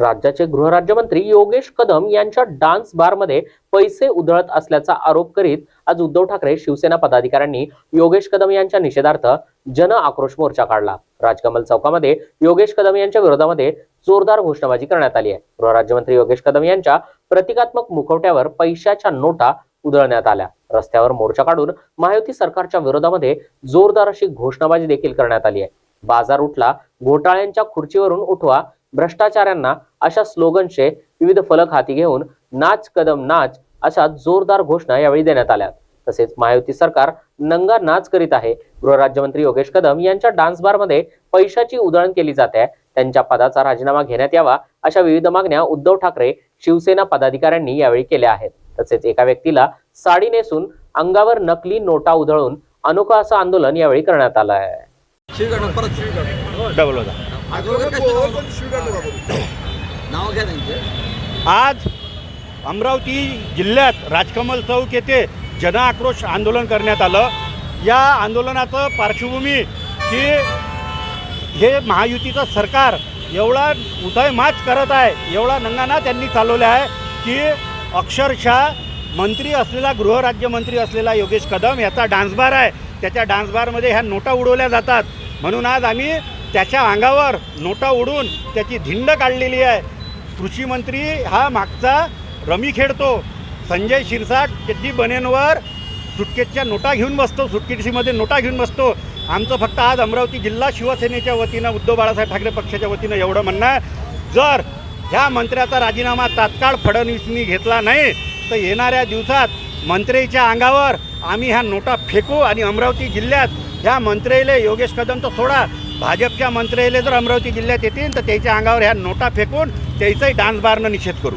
राज्याचे गृहराज्यमंत्री योगेश कदम यांच्या डान्स बारमध्ये पैसे उधळत असल्याचा आरोप करीत आज उद्धव ठाकरे शिवसेना पदाधिकाऱ्यांनी योगेश कदम यांच्या निषेधार्थ जन आक्रोश मोर्चा काढला. राजकमल चौकामध्ये योगेश कदम यांच्या विरोधामध्ये जोरदार घोषणाबाजी करण्यात आली आहे. गृहराज्यमंत्री योगेश कदम यांच्या प्रतिकात्मक मुखवट्यावर पैशाच्या नोटा उधळण्यात आल्या. रस्त्यावर मोर्चा काढून महायुती सरकारच्या विरोधामध्ये जोरदार अशी घोषणाबाजी देखील करण्यात आली आहे. बाजार उठला घोटाळ्यांच्या खुर्चीवरून उठवा भ्रष्टाचाऱ्यांना अशा स्लोगनचे विविध फलक हाती घेऊन नाच कदम नाच अशा जोरदार घोषणा यावेळी देण्यात आल्या. तसेच महायुती सरकार नंगा नाच करीत आहे. गृहराज्यमंत्री योगेश कदम यांच्या डान्स बारमध्ये पैशाची उधळण केली जाते त्यांच्या पदाचा राजीनामा घेण्यात यावा अशा विविध मागण्या उद्धव ठाकरे शिवसेना पदाधिकाऱ्यांनी यावेळी केल्या आहेत. तसेच एका व्यक्तीला साडी नेसून अंगावर नकली नोटा उधळून अनोखं असं आंदोलन यावेळी करण्यात आलं आहे. नाव घ्या त्यांचे. आज अमरावती जिल्ह्यात राजकमल चौक येथे जन आक्रोश आंदोलन करण्यात आलं. या आंदोलनाचं पार्श्वभूमी की हे महायुतीचं सरकार एवढा उदयमाच करत आहे एवढा नंगाना त्यांनी चालवला आहे की अक्षरशः मंत्री असलेला गृहराज्यमंत्री असलेला योगेश कदम याचा डान्सबार आहे. त्याच्या डान्स बारमध्ये ह्या नोटा उडवल्या जातात. म्हणून आज आम्ही त्याच्या अंगावर नोटा उडून त्याची धिंड काढलेली आहे. कृषी मंत्री हा मागचा रमी खेळतो संजय शिरसाट चड्डी बनेनवर सुटकेसच्या नोटा घेऊन बसतो सुटकेसीमध्ये नोटा घेऊन बसतो. आमचं फक्त आज अमरावती जिल्हा शिवसेनेच्या वतीनं उद्धव बाळासाहेब ठाकरे पक्षाच्या वतीनं एवढं म्हणणं आहे. जर ह्या मंत्र्याचा राजीनामा तात्काळ फडणवीसनी घेतला नाही तर येणाऱ्या दिवसात मंत्र्याच्या अंगावर आम्ही ह्या नोटा फेकू आणि अमरावती जिल्ह्यात ह्या मंत्र्याले योगेश कदम तर सोडा. भाजपच्या मंत्र्याला जर अमरावती जिल्ह्यात येतील तर त्याच्या अंगावर ह्या नोटा फेकून त्याचाही डान्स बारनं निषेध करू.